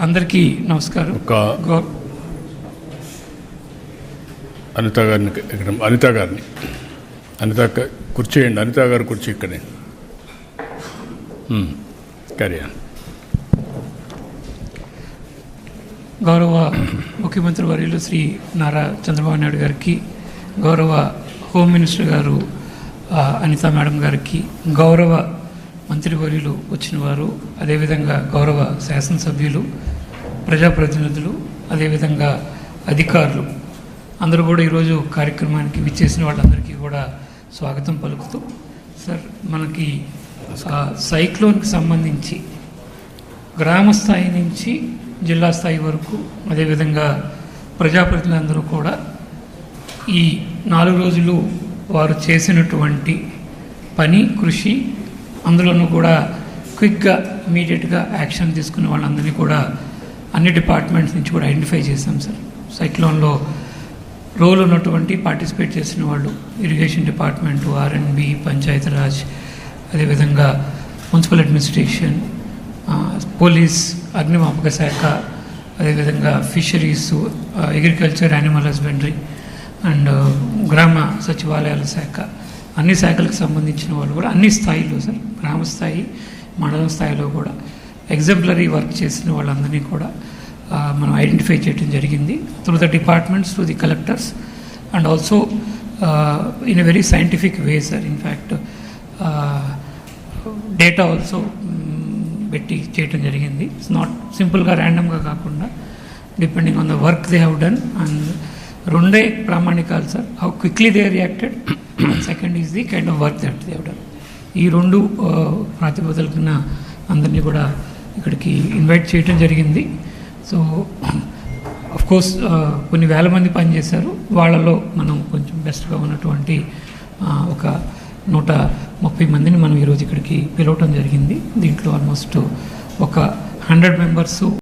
అందరికీ నమస్కారం. అనిత గారిని ఇక్కడ అనిత గారిని. అనిత కుర్చీయండి అనిత గారు కుర్చీ ఇక్కడే. కరియా గౌరవ ముఖ్యమంత్రి వర్యులు శ్రీ నారా చంద్రబాబు నాయుడు గారికి గౌరవ హోమ్ మినిస్టర్ గారు అనిత మేడం గారికి గౌరవ మంత్రివర్యులు వచ్చిన వారు అదేవిధంగా గౌరవ శాసనసభ్యులు ప్రజాప్రతినిధులు అదేవిధంగా అధికారులు. అందరూ కూడా ఈరోజు కార్యక్రమానికి విచ్చేసిన వాళ్ళందరికీ కూడా స్వాగతం పలుకుతూ సార్ మనకి సైక్లోన్కి సంబంధించి గ్రామ స్థాయి నుంచి జిల్లా స్థాయి వరకు అదేవిధంగా ప్రజాప్రతినిధులందరూ కూడా ఈ నాలుగు రోజులు వారు చేసినటువంటి పని కృషి అందులోనూ కూడా క్విక్గా ఇమీడియట్గా యాక్షన్ తీసుకున్న వాళ్ళందరినీ కూడా అన్ని డిపార్ట్మెంట్స్ నుంచి కూడా ఐడెంటిఫై చేశాం సార్. సైక్లోన్లో రోల్ ఉన్నటువంటి పార్టిసిపేట్ చేసిన వాళ్ళు ఇరిగేషన్ డిపార్ట్మెంటు ఆర్ఎండ్బి పంచాయతీరాజ్ అదేవిధంగా మున్సిపల్ అడ్మినిస్ట్రేషన్ పోలీస్ అగ్నిమాపక శాఖ అదేవిధంగా fisheries agriculture animal husbandry and గ్రామ సచివాలయాల శాఖ. అన్ని శాఖలకు సంబంధించిన వాళ్ళు కూడా అన్ని స్థాయిలో సార్ గ్రామ స్థాయి మండలం స్థాయిలో కూడా ఎగ్జాంపులరీ వర్క్ చేసిన వాళ్ళందరినీ కూడా మనం ఐడెంటిఫై చేయడం జరిగింది. Through the departments through the collectors and also in a very scientific way sir in fact data also పెట్టి చేయటం జరిగింది. ఇట్స్ నాట్ సింపుల్గా ర్యాండమ్గా కాకుండా depending on the work they have done and రెండే ప్రామాణికాలు sir how quickly they reacted second is the kind of work that they done ఈ రెండు ప్రాతిపదికన అందరినీ కూడా ఇక్కడికి ఇన్వైట్ చేయటం జరిగింది. సో అఫ్ కోర్స్ కొన్ని వేల మంది పనిచేశారు వాళ్ళలో మనం కొంచెం బెస్ట్గా ఉన్నటువంటి ఒక నూట ముప్పై మందిని మనం ఈరోజు ఇక్కడికి పిలవటం జరిగింది. దీంట్లో ఆల్మోస్ట్ ఒక హండ్రెడ్ మెంబర్స్